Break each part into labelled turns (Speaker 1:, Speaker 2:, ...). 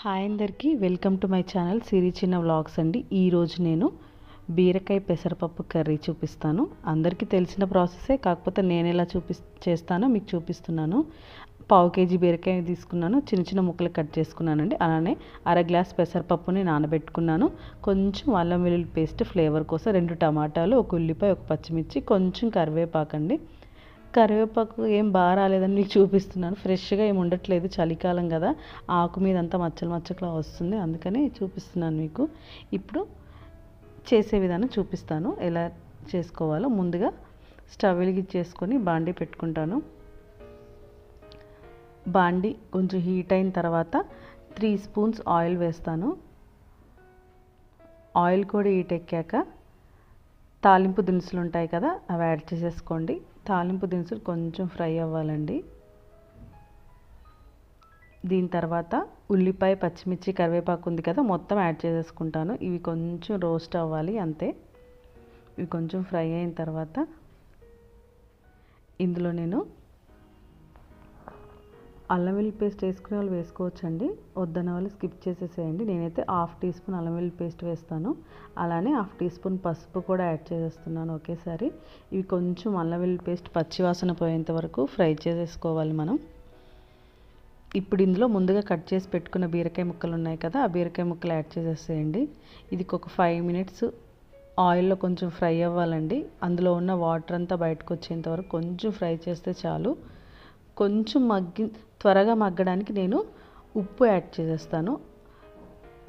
Speaker 1: Hi అందరికీ welcome to my channel Siri చిన్న vlogs అండి. ఈరోజు నేను బీరకాయ పెసరపప్పు కర్రీ చూపిస్తాను. అందరికీ తెలిసిన ప్రాసెసే కాకపోతే నేను ఎలా చూపి చేస్తానో మీకు చూపిస్తున్నాను. పావు కేజీ బీరకాయ తీసుకున్నాను. చిన్న చిన్న ముక్కలు కట్ చేసుకున్నానండి. అలానే అర గ్లాస్ పెసరపప్పుని నానబెట్టుకున్నాను. కొంచెం అల్లం వెల్లుల్లి పేస్ట్ ఫ్లేవర్ కోసం రెండు టమాటాలు ఒక ఉల్లిపాయ ఒక పచ్చిమిర్చి కొంచెం కరివేపాకండి. కరివేపాకు ఏం బాగా రాలేదని మీకు చూపిస్తున్నాను. ఫ్రెష్గా ఏమి ఉండట్లేదు చలికాలం కదా. ఆకు మీద అంతా మచ్చలు మచ్చకలా వస్తుంది. అందుకని చూపిస్తున్నాను మీకు. ఇప్పుడు చేసే విధానం చూపిస్తాను. ఎలా చేసుకోవాలో ముందుగా స్టవ్ వెలిగించేసుకొని బాండీ పెట్టుకుంటాను. బాండి కొంచెం హీట్ అయిన తర్వాత త్రీ స్పూన్స్ ఆయిల్ వేస్తాను. ఆయిల్ కూడా హీట్ ఎక్కాక తాలింపు దినుసులు ఉంటాయి కదా అవి యాడ్ చేసేసుకోండి. తాలింపు దినుసులు కొంచెం ఫ్రై అవ్వాలండి. దీని తర్వాత ఉల్లిపాయ పచ్చిమిర్చి కరివేపాకు ఉంది కదా మొత్తం యాడ్ చేసేసుకుంటాను. ఇవి కొంచెం రోస్ట్ అవ్వాలి అంతే. ఇవి కొంచెం ఫ్రై అయిన తర్వాత ఇందులో నేను అల్లం వెల్లుల్లి పేస్ట్ వేసుకునే వాళ్ళు వేసుకోవచ్చండి. వద్దన్న వాళ్ళు స్కిప్ చేసేసేయండి. నేనైతే హాఫ్ టీ స్పూన్ అల్లం వెల్లుల్లి పేస్ట్ వేస్తాను. అలానే హాఫ్ టీ స్పూన్ పసుపు కూడా యాడ్ చేసేస్తున్నాను ఒకేసారి. ఇవి కొంచెం అల్లం వెల్లుల్లి పేస్ట్ పచ్చివాసన పోయేంత వరకు ఫ్రై చేసేసుకోవాలి మనం. ఇప్పుడు ఇందులో ముందుగా కట్ చేసి పెట్టుకున్న బీరకాయ ముక్కలు ఉన్నాయి కదా ఆ బీరకాయ ముక్కలు యాడ్ చేసేసేయండి. ఇది ఒక ఫైవ్ మినిట్స్ ఆయిల్లో కొంచెం ఫ్రై అవ్వాలండి. అందులో ఉన్న వాటర్ అంతా బయటకు వచ్చేంత వరకు కొంచెం ఫ్రై చేస్తే చాలు. కొంచెం మగ్గి త్వరగా మగ్గడానికి నేను ఉప్పు యాడ్ చేసేస్తాను.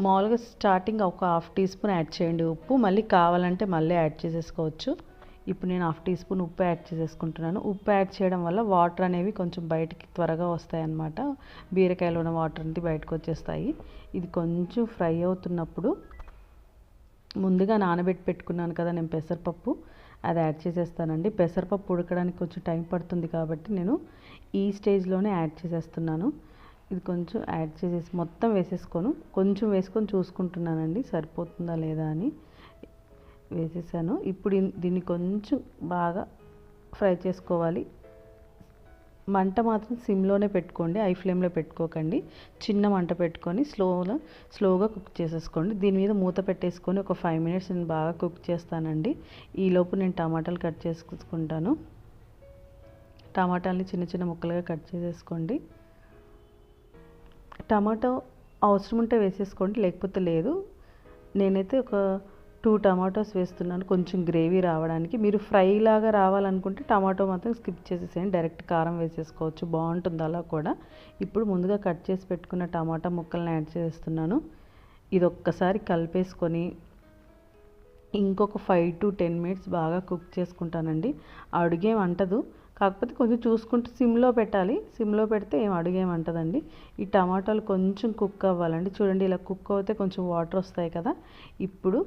Speaker 1: మామూలుగా స్టార్టింగ్ ఒక హాఫ్ టీ స్పూన్ యాడ్ చేయండి ఉప్పు. మళ్ళీ కావాలంటే మళ్ళీ యాడ్ చేసేసుకోవచ్చు. ఇప్పుడు నేను హాఫ్ టీ స్పూన్ ఉప్పు యాడ్ చేసేసుకుంటున్నాను. ఉప్పు యాడ్ చేయడం వల్ల వాటర్ అనేవి కొంచెం బయటికి త్వరగా వస్తాయి అన్నమాట బీరకాయలో ఉన్న వాటర్ అనేది బయటకు వచ్చేస్తాయి. ఇది కొంచెం ఫ్రై అవుతున్నప్పుడు ముందుగా నానబెట్టి పెట్టుకున్నాను కదా నేను పెసరపప్పు. అది యాడ్ చేసేస్తానండి. పెసరపప్పు ఉడకడానికి కొంచెం టైం పడుతుంది కాబట్టి నేను ఈ స్టేజ్లోనే యాడ్ చేసేస్తున్నాను. ఇది కొంచెం యాడ్ చేసేసి మొత్తం వేసేసుకోను కొంచెం వేసుకొని చూసుకుంటున్నానండి సరిపోతుందా లేదా అని. వేసేసాను. ఇప్పుడు దీన్ని కొంచెం బాగా ఫ్రై చేసుకోవాలి. మంట మాత్రం సిమ్లోనే పెట్టుకోండి ఐ ఫ్లేమ్లో పెట్టుకోకండి. చిన్న మంట పెట్టుకొని స్లోగా స్లోగా కుక్ చేసేసుకోండి. దీని మీద మూత పెట్టేసుకొని ఒక ఫైవ్ మినిట్స్ నేను బాగా కుక్ చేస్తానండి. ఈలోపు నేను టమాటాలు కట్ చేసుకుంటాను. టమాటాలని చిన్న చిన్న ముక్కలుగా కట్ చేసేసుకోండి. టమాటో అవసరం ఉంటే వేసేసుకోండి లేకపోతే లేదు. నేనైతే ఒక టూ టమాటోస్ వేస్తున్నాను కొంచెం గ్రేవీ రావడానికి. మీరు ఫ్రై లాగా రావాలనుకుంటే టమాటో మాత్రం స్కిప్ చేసేసేయండి డైరెక్ట్ కారం వేసేసుకోవచ్చు బాగుంటుంది అలా కూడా. ఇప్పుడు ముందుగా కట్ చేసి పెట్టుకున్న టమాటా ముక్కల్ని యాడ్ చేస్తున్నాను ఇది ఒక్కసారి కలిపేసుకొని ఇంకొక ఫైవ్ టు టెన్ మినిట్స్ బాగా కుక్ చేసుకుంటానండి. అడుగేం అంటదు కాకపోతే కొంచెం చూసుకుంటూ సిమ్లో పెట్టాలి. సిమ్లో పెడితే ఏం అడుగేమంటదండి. ఈ టమాటాలు కొంచెం కుక్ అవ్వాలండి. చూడండి ఇలా కుక్ అవుతే కొంచెం వాటర్ వస్తాయి కదా. ఇప్పుడు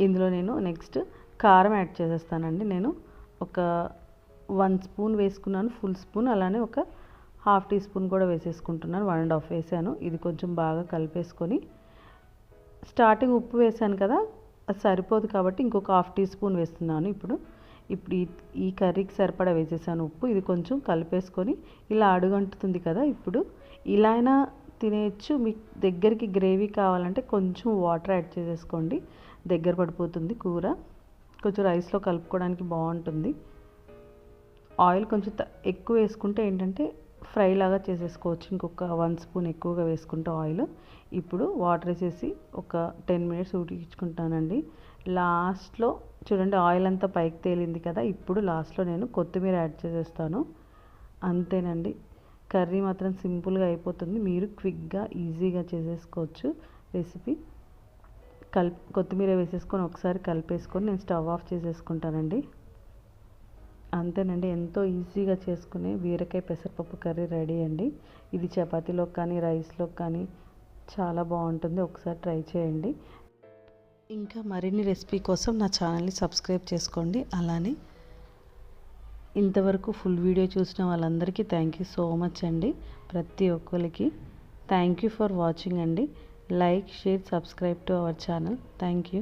Speaker 1: ఇందులో నేను నెక్స్ట్ కారం యాడ్ చేసేస్తానండి. నేను ఒక వన్ స్పూన్ వేసుకున్నాను ఫుల్ స్పూన్. అలానే ఒక హాఫ్ టీ స్పూన్ కూడా వేసేసుకుంటున్నాను. వన్ అండ్ హాఫ్ వేసాను. ఇది కొంచెం బాగా కలిపేసుకొని స్టార్టింగ్ ఉప్పు వేసాను కదా అది సరిపోదు కాబట్టి ఇంకొక హాఫ్ టీ స్పూన్ వేస్తున్నాను. ఇప్పుడు ఇప్పుడు ఈ ఈ కర్రీకి సరిపడా వేసేసాను ఉప్పు ఇది కొంచెం కలిపేసుకొని ఇలా అడుగంటుతుంది కదా ఇప్పుడు. ఇలా అయినా తినేయచ్చు. మీకు దగ్గరికి గ్రేవీ కావాలంటే కొంచెం వాటర్ యాడ్ చేసేసుకోండి. దగ్గర పడిపోతుంది కూర. కొంచెం రైస్లో కలుపుకోవడానికి బాగుంటుంది. ఆయిల్ కొంచెం ఎక్కువ వేసుకుంటే ఏంటంటే ఫ్రై లాగా చేసేసుకోవచ్చు. ఇంకొక వన్ స్పూన్ ఎక్కువగా వేసుకుంటే ఆయిల్. ఇప్పుడు వాటర్ వేసేసి ఒక టెన్ మినిట్స్ ఉడికించుకుంటానండి లాస్ట్లో చూడండి ఆయిల్ అంతా పైకి తేలింది కదా ఇప్పుడు లాస్ట్లో నేను కొత్తిమీర యాడ్ చేసేస్తాను. అంతేనండి. కర్రీ మాత్రం సింపుల్గా అయిపోతుంది. మీరు క్విక్గా ఈజీగా చేసేసుకోవచ్చు రెసిపీ. కల్ కొత్తిమీర వేసేసుకొని ఒకసారి కలిపేసుకొని నేను స్టవ్ ఆఫ్ చేసేసుకుంటానండి. అంతేనండి. ఎంతో ఈజీగా చేసుకునే బీరకాయ పెసరపప్పు కర్రీ రెడీ అండి. ఇది చపాతీలో కానీ రైస్లో కానీ చాలా బాగుంటుంది. ఒకసారి ట్రై చేయండి. ఇంకా మరిన్ని రెసిపీ కోసం నా ఛానల్ని సబ్స్క్రైబ్ చేసుకోండి. అలానే ఇంతవరకు ఫుల్ వీడియో చూసిన వాళ్ళందరికీ థ్యాంక్ యూ సో మచ్ అండి. ప్రతి ఒక్కరికి థ్యాంక్ యూ ఫర్ వాచింగ్ అండి. Like share subscribe to our channel. Thank you.